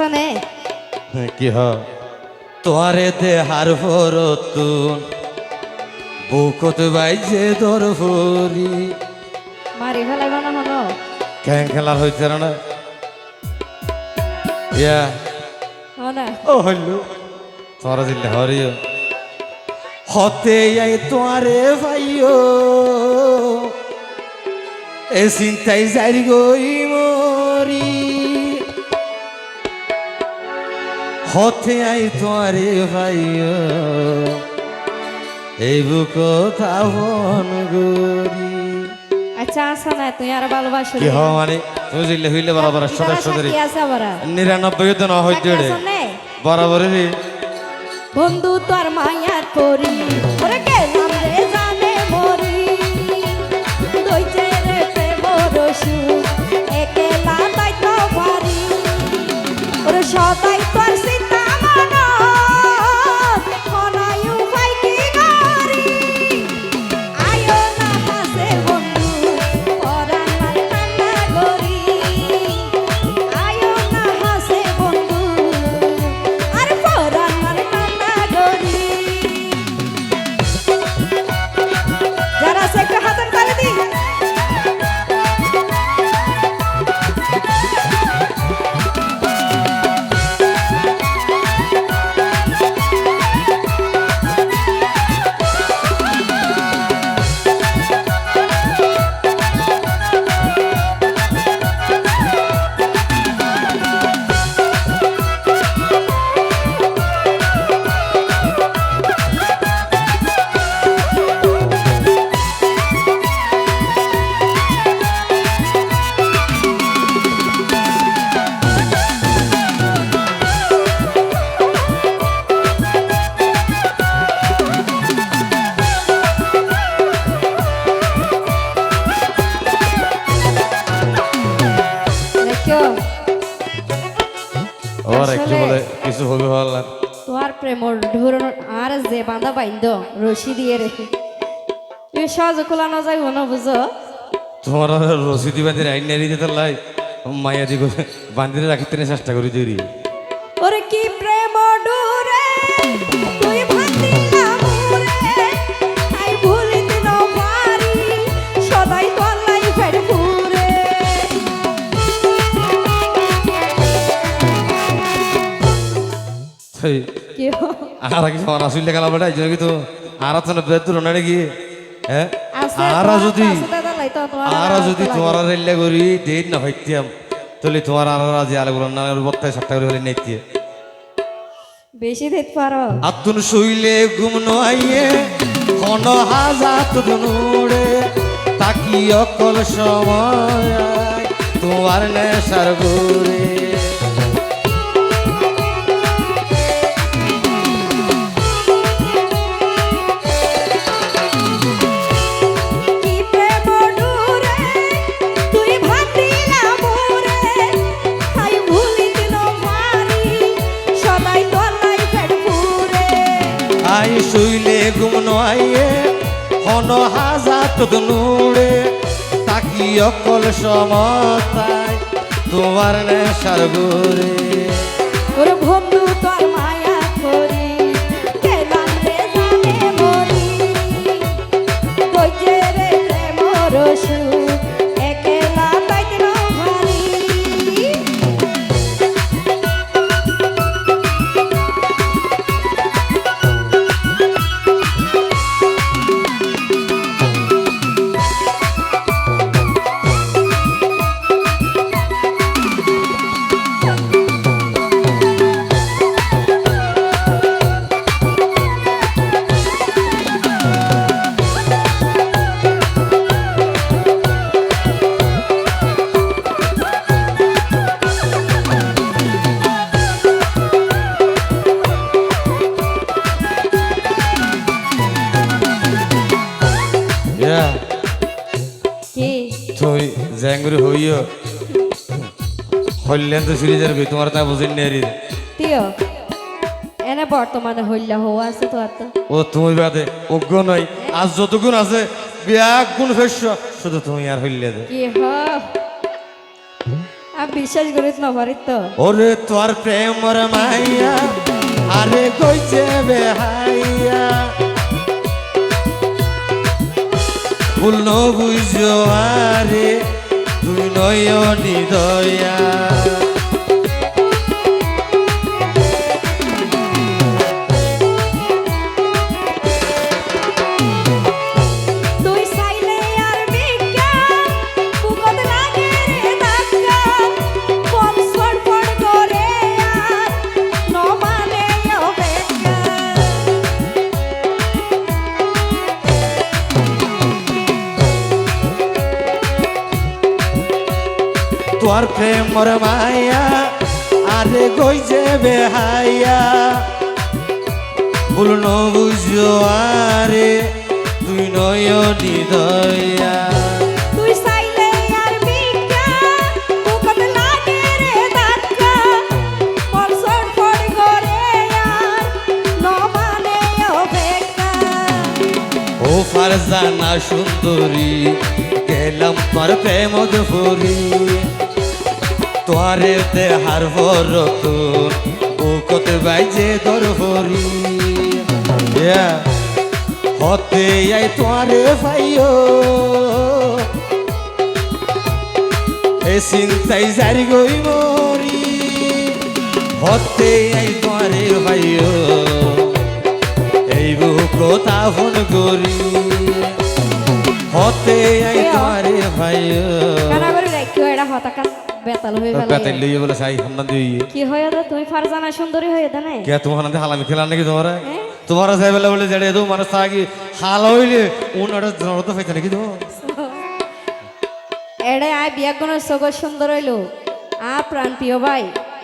আছে নে কি হ? তোয়ারে দেহার ভরতুন বুকত বাইজে দর ভরি। মারি ফেলাইব না হনো ক্যাং খেলার হইতে না? ইয়া। হনা ও হইল। তোরা দিলে হরিও। হতে আই তোয়ারে ভাইও। এ চিন্তাই যাই গই মরি। হতে আই তোয়ারে ভাইও। এই বুক থাবন গরি আচ্ছা আছে না তুই আর ভালোবাসো কি হওয়া মানে? তুমি হইলে বরাবর কি আছে আবার? নিরানব্বই তো না হইতে নে? বরাবরই বন্ধু তোর মায়ার করি ওরে গেলাম রে জানে মরি। দইছে রে প্রেম রসু একেলা তাই তো পারি। ওরে সদাই প্রেমর আর যে বাঁধা বাইন্দ রশি দিয়ে রে। তুমি সহজে খোলা না যাইব না বুঝো? তোমার আর রসিদি বাঁধি আইন নারি দিতে লাই মাইয়া দি বান্ধিরে রাখিতে চেষ্টা করি জুরি ওরে কি প্রেম ডুরে তুই আর কি সমান আসলে গেলা বেটা এই জন্য কি তো আর না নাকি? হ্যাঁ? আর যদি আর যদি তোমার রেল্লা করি দেই না হইতাম তাহলে তোমার আর রাজি আলাগুলো না বক্তায় সাতটা করে হলে নেতিয়ে বেশি পারো। আতুন শুইলে ঘুম নইয়ে হন হাজাত দুনুড়ে তাকি অকল সময় তোমার নেশার ঘুরে। নইয়ে হন হাজাত নুড়ে তাকি অকল সমতায় তোমার নেশার ঘুরে। ইয়া কি? তুই জ্যাঙ্গুরি হইও। হইলেন তো সিরিজের ভি তোমার তা বুঝেন নেরি তিও এনে বর্তমানে হইলা হওয়া আছে তো আর ও তুমি বাদে অজ্ঞ নয়। আজ যত গুণ আছে বিয়া গুণ ফেস শুধু তুমি আর হইলে দে। কি হ? আমি বিশ্বাস করিস না পারিস তো। ওরে তোর প্রেমর মাইয়া আরে কইছে বেহাইয়া ভুল ন বুঝো আরে তুই নয় দয়া। তোর প্রেমর মাইয়া আরে কইছে বেহাইয়া ভুল ন বুঝো আরে তুই নয়নি দয়া। ও ফারজানা সুন্দরী গেলাম তোর প্রেম ফুরি তোরে দেহার ও বুকত বাইজে ভরি Yeah. হতে আই তোরে ভাইও। এ চিন্তাই জারি গই মরি। হতে আই তোরে ভাইও। এই বুক তাহন করি। হতে আই তোরে ভাইও। কানা হয়ে গেল। বেতাই লইয়ে বলে সাই হামনা দিই কি হয় রে তুমি ফারজানা সুন্দরী হয়ে দানে কে তোমার হাতে হালামি খেলা নাকি তোমার? তোমার সাহেব বলে জেড়ে দো মানুষ থাকি হাল হইলে উনার জনত পাইতে নাকি তো এড়ে আয় বিয়াগুনের সগত সুন্দর হইল। আ প্রাণ প্রিয় ভাই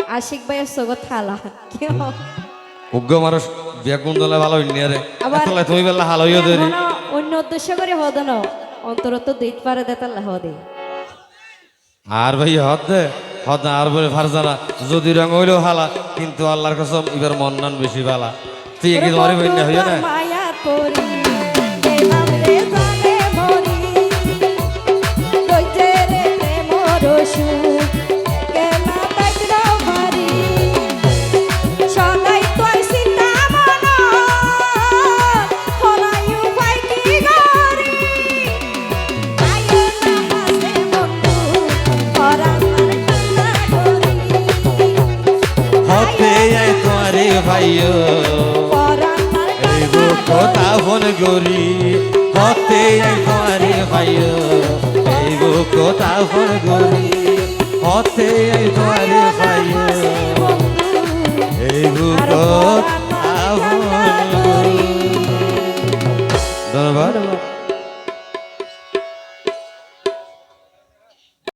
আশিক ভাইয়ের সগত থালা কেউ উগ্র মানুষ বিয়া কোন দলে ভালো হইনি আরে আবার- এতলা তুমি বেলা হাল হইও দেরি। অন্য উদ্দেশ্য করে হদন অন্তরত দুইট পারে দেতাল্লা হদে আর ভাই হদ দে হদ না আর বলে ফারজানা যদি রং হইলেও হালা কিন্তু আল্লাহর কসম এবার মন নান বেশি ভালা তুই কি তোমার না হইয়া না? মায়া করি ভাইয় কথা ফোন করি হতে তোমারে ভাইয় এই গো কথা ফোন করি হতে তোমারে ভাইয় এই গো কথা